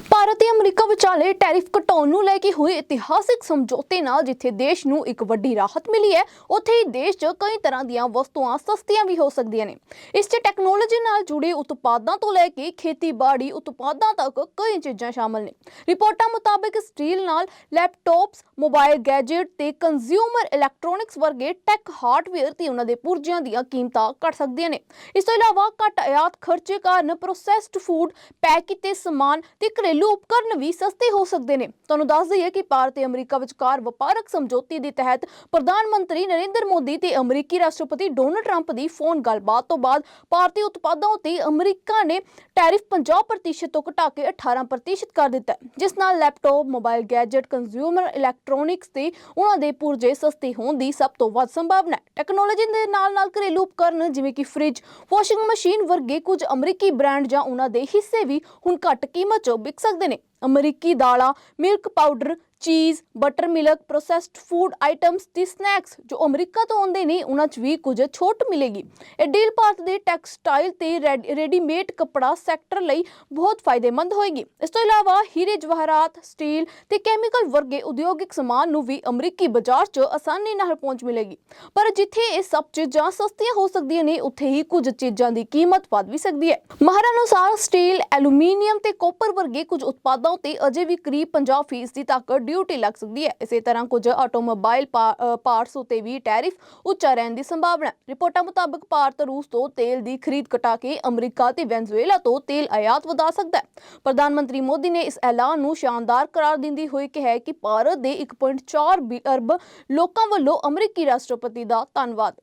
ਭਾਰਤ ਤੇ ਅਮਰੀਕਾ ਵਿਚਾਲੇ ਟੈਰਿਫ ਘਟਾਉਣ ਨੂੰ ਲੈ ਕੇ ਹੋਏ ਇਤਿਹਾਸਿਕ ਸਮਝੌਤੇ ਨਾਲ ਜਿੱਥੇ ਦੇਸ਼ ਨੂੰ ਇੱਕ ਵੱਡੀ ਰਾਹਤ ਮਿਲੀ ਹੈ, ਉੱਥੇ ਹੀ ਦੇਸ਼ 'ਚ ਕਈ ਤਰ੍ਹਾਂ ਦੀਆਂ ਵਸਤੂਆਂ ਸਸਤੀਆਂ ਵੀ ਹੋ ਸਕਦੀਆਂ ਨੇ। ਇਸ 'ਚ ਟੈਕਨੋਲੋਜੀ ਨਾਲ ਜੁੜੇ ਉਤਪਾਦਾਂ ਤੋਂ ਲੈ ਕੇ ਖੇਤੀਬਾੜੀ ਉਤਪਾਦਾਂ ਤੱਕ ਕਈ ਚੀਜ਼ਾਂ ਸ਼ਾਮਲ ਨੇ। ਰਿਪੋਰਟਾਂ ਮੁਤਾਬਕ ਸਟੀਲ ਨਾਲ ਲੈਪਟਾਪਸ, ਮੋਬਾਈਲ ਗੈਜਟ ਤੇ ਕੰਜ਼ਿਊਮਰ ਇਲੈਕਟ੍ਰੋਨਿਕਸ ਵਰਗੇ ਟੈਕ ਹਾਰਡਵੇਅਰ ਤੇ ਉਹਨਾਂ ਦੇ ਪੁਰਜਿਆਂ ਦੀਆਂ ਕੀਮਤਾਂ ਘਟ ਸਕਦੀਆਂ ਨੇ। ਇਸ ਤੋਂ ਇਲਾਵਾ ਘੱਟ ਆਯਾਤ ਖਰਚੇ ਕਾਰਨ ਪ੍ਰੋਸੈਸਡ ਫੂਡ ਪੈਕ ਕੀਤੇ ਸਮਾਨ ਤੇ ਘਰੇਲੂ ਉਪਕਰਨ ਵੀ ਸਸਤੇ ਹੋ ਸਕਦੇ ਨੇ। ਤੁਹਾਨੂੰ ਦੱਸ ਦਈਏ ਕਿ ਭਾਰਤ ਤੇ ਅਮਰੀਕਾ ਵਿਚਕਾਰ ਵਪਾਰਕ ਸਮਝੌਤੇ ਦੇ ਤਹਿਤ ਪ੍ਰਧਾਨ ਮੰਤਰੀ ਨਰਿੰਦਰ ਮੋਦੀ ਤੇ ਅਮਰੀਕੀ ਰਾਸ਼ਟਰਪਤੀ ਡੋਨਲਡ ਟਰੰਪ ਦੀ ਫੋਨ ਗੱਲਬਾਤ ਤੋਂ ਬਾਅਦ ਭਾਰਤੀ ਉਤਪਾਦਾਂ ਉਤੇ ਅਮਰੀਕਾ ਨੇ ਟੈਰਿਫ 50% ਤੋਂ ਘਟਾ ਕੇ 18% ਕਰ ਦਿੱਤਾ ਜਿਸ ਨਾਲ laptop, mobile gadget, consumer, electronics ਤੇ ਉਹਨਾਂ ਦੇ ਪੁਰਜੇ ਸਸਤੇ ਹੋਣ ਦੀ ਸਭ ਤੋਂ ਵੱਧ ਸੰਭਾਵਨਾ ਹੈ। ਟੈਕਨੋਲੋਜੀ ਦੇ ਨਾਲ ਨਾਲ ਘਰੇਲੂ ਉਪਕਰਨ ਜਿਵੇਂ ਕਿ ਫ੍ਰਿਜ ਵਾਸ਼ਿੰਗ ਮਸ਼ੀਨ ਵਰਗੇ ਕੁਝ ਅਮਰੀਕੀ ਬ੍ਰਾਂਡ ਜਾਂ ਉਹਨਾਂ ਦੇ ਹਿੱਸੇ ਵੀ ਹੁਣ ਘੱਟ ਕੀਮਤ 'ਚ ਵਿਕ ਸਕਦੇ ਨੇ। ਅਮਰੀਕੀ ਦਾਲਾਂ milk powder cheese, butter milk, processed food items ਤੇ ਸਨੈਕਸ, ਜੋ ਅਮਰੀਕਾ ਤੋਂ ਆਉਂਦੇ ਨੇ, ਉਹਨਾਂ 'ਚ ਵੀ ਕੁਝ ਛੋਟ ਮਿਲੇਗੀ। ਇਹ ਡੀਲ ਭਾਰਤ ਦੇ ਟੈਕਸਟਾਈਲ ਤੇ ਰੈਡੀਮੇਡ ਕੱਪੜਾ ਸੈਕਟਰ ਲਈ ਬਹੁਤ ਫਾਇਦੇਮੰਦ ਹੋਏਗੀ। ਇਸ ਤੋਂ ਇਲਾਵਾ ਹੀਰੇ ਜਵਾਹਰਾਤ ਸਟੀਲ ਤੇ ਕੈਮੀਕਲ ਵਰਗੇ ਉਦਯੋਗਿਕ ਸਮਾਨ ਨੂੰ ਵੀ ਅਮਰੀਕੀ ਬਾਜ਼ਾਰ 'ਚ ਆਸਾਨੀ ਨਾਲ ਪਹੁੰਚ ਮਿਲੇਗੀ। ਪਰ ਜਿੱਥੇ ਇਹ ਸਭ ਚੀਜ਼ਾਂ ਸਸਤੀਆਂ ਹੋ ਸਕਦੀਆਂ ਨੇ, ਉੱਥੇ ਹੀ ਕੁਝ ਚੀਜ਼ਾਂ ਦੀ ਕੀਮਤ ਵੱਧ ਵੀ ਸਕਦੀ ਹੈ। ਮਾਹਰਾਂ ਅਨੁਸਾਰ ਸਟੀਲ, ਐਲੂਮੀਨੀਅਮ ਤੇ ਕਾਪਰ ਵਰਗੇ ਕੁਝ ਉਤਪਾਦਾਂ ਉਤੇ ਅਜੇ ਵੀ ਕਰੀਬ 50% ਤੱਕ ਡਿਊਟੀ ਲੱਗ ਸਕਦੀ ਹੈ। ਇਸੇ ਤਰ੍ਹਾਂ ਕੁਝ ਆਟੋਮੋਬਾਈਲ ਪਾਰਟਸ ਉਤੇ ਵੀ ਟੈਰਿਫ ਉੱਚਾ ਰਹਿਣ ਦੀ ਸੰਭਾਵਨਾ ਰਿਪੋਰਟਾਂ ਮੁਤਾਬਕ ਭਾਰਤ, ਰੂਸ ਤੋਂ ਤੇਲ ਦੀ ਖਰੀਦ ਘਟਾ ਕੇ ਅਮਰੀਕਾ ਤੇ ਵੈਨਜ਼ੂਏਲਾ ਤੋਂ ਤੇਲ ਆਯਾਤ ਵਧਾ ਸਕਦਾ ਹੈ। ਪ੍ਰਧਾਨ ਮੰਤਰੀ ਮੋਦੀ ਨੇ ਇਸ ਐਲਾਨ ਨੂੰ ਸ਼ਾਨਦਾਰ ਕਰਾਰ ਦਿੰਦੀ ਹੋਈ ਕਿਹਾ ਕਿ ਭਾਰਤ ਦੇ 1.4 ਬਿ- ਅਰਬ ਲੋਕਾਂ ਵੱਲੋਂ ਅਮਰੀਕੀ ਰਾਸ਼ਟਰਪਤੀ ਦਾ ਧੰਨਵਾਦ।